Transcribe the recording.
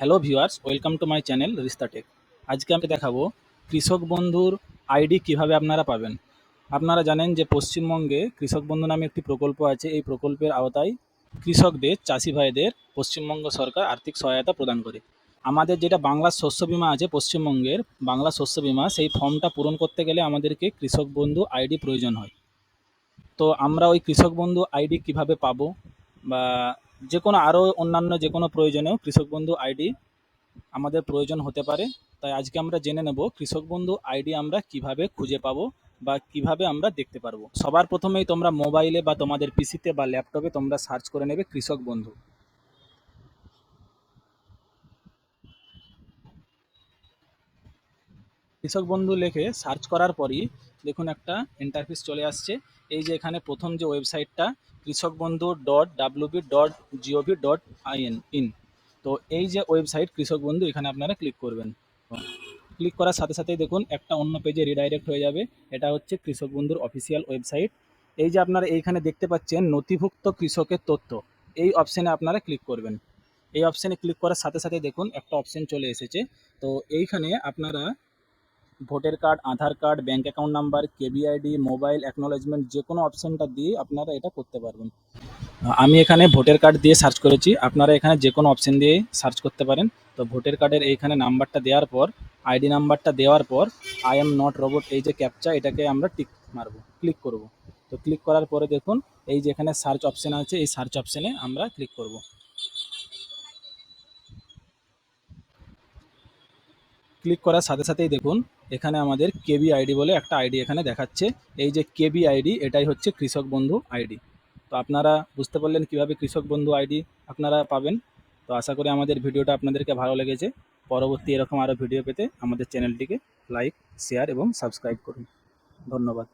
Hello viewers, welcome to my channel Rista tech. আজকে আমি দেখাবো কৃষক বন্ধুর আইডি কীভাবে আপনারা পাবেন। আপনারা জানেন যে পশ্চিমবঙ্গে কৃষক বন্ধু নামে একটি প্রকল্প আছে। এই প্রকল্পের আওতায় কৃষকদের, চাষি ভাইদের পশ্চিমবঙ্গ সরকার আর্থিক সহায়তা প্রদান করে। আমাদের যেটা বাংলা শস্য বিমা আছে পশ্চিমবঙ্গের, বাংলা শস্য বিমা, সেই ফর্মটা পূরণ করতে গেলে আমাদেরকে কৃষক বন্ধু আইডি প্রয়োজন হয়। তো আমরা ওই কৃষক বন্ধু আইডি কীভাবে পাবো বা যে কোনো আরও অন্যান্য যে কোনো প্রয়োজনেও কৃষক বন্ধু আইডি আমাদের প্রয়োজন হতে পারে। তাই আজকে আমরা জেনে নেব কৃষক বন্ধু আইডি আমরা কীভাবে খুঁজে পাব বা কীভাবে আমরা দেখতে পারব। সবার প্রথমেই তোমরা মোবাইলে বা তোমাদের পিসিতে বা ল্যাপটপে তোমরা সার্চ করে নেবে কৃষক বন্ধু। কৃষক বন্ধু লেখে সার্চ করার পরই দেখুন একটা ইন্টারফেস চলে আসছে। এই যে এখানে প্রথম যে ওয়েবসাইটটা Krishak Bandhu dot WB dot GOV dot IN in তো এই যে ওয়েবসাইট কৃষক বন্ধু, এখানে আপনারা ক্লিক করবেন। ক্লিক করার সাথে সাথেই দেখুন একটা অন্য পেজে রিডাইরেক্ট হয়ে যাবে। এটা হচ্ছে কৃষক বন্ধুর অফিসিয়াল ওয়েবসাইট এই যে আপনারা এইখানে দেখতে পাচ্ছেন নথিভুক্ত কৃষকের তথ্য। এই অপশানে আপনারা ক্লিক করবেন। এই অপশানে ক্লিক করার সাথে সাথে দেখুন একটা অপশান চলে এসেছে। তো এইখানে আপনারা voter card Aadhaar card bank account number KBID mobile acknowledgement যে কোনো অপশানটা দিয়ে আপনারা এটা করতে পারবেন। আমি এখানে ভোটার কার্ড দিয়ে সার্চ করেছি। আপনারা এখানে যে কোনো অপশান দিয়ে সার্চ করতে পারেন। তো ভোটার কার্ডের এইখানে নাম্বারটা দেওয়ার পর আইডি নাম্বারটা দেওয়ার পর আই এম নট রোবট এই যে ক্যাপচা এটাকে আমরা টিক মারবো ক্লিক করব। তো ক্লিক করার পরে দেখুন, এই যে এখানে সার্চ অপশান আছে, এই সার্চ অপশানে আমরা ক্লিক করব। ক্লিক করার সাথে সাথেই দেখুন এখানে আমাদের কেবি আইডি বলে একটা আইডি এখানে দেখাচ্ছে। এই যে কেবি আইডি, এটাই হচ্ছে কৃষক বন্ধু আইডি। তো আপনারা বুঝতে পারলেন কীভাবে কৃষক বন্ধু আইডি আপনারা পাবেন? তো আশা করি আমাদের ভিডিওটা আপনাদেরকে ভালো লেগেছে। পরবর্তী এরকম আরও ভিডিও পেতে আমাদের চ্যানেলটিকে লাইক, শেয়ার এবং সাবস্ক্রাইব করুন। ধন্যবাদ।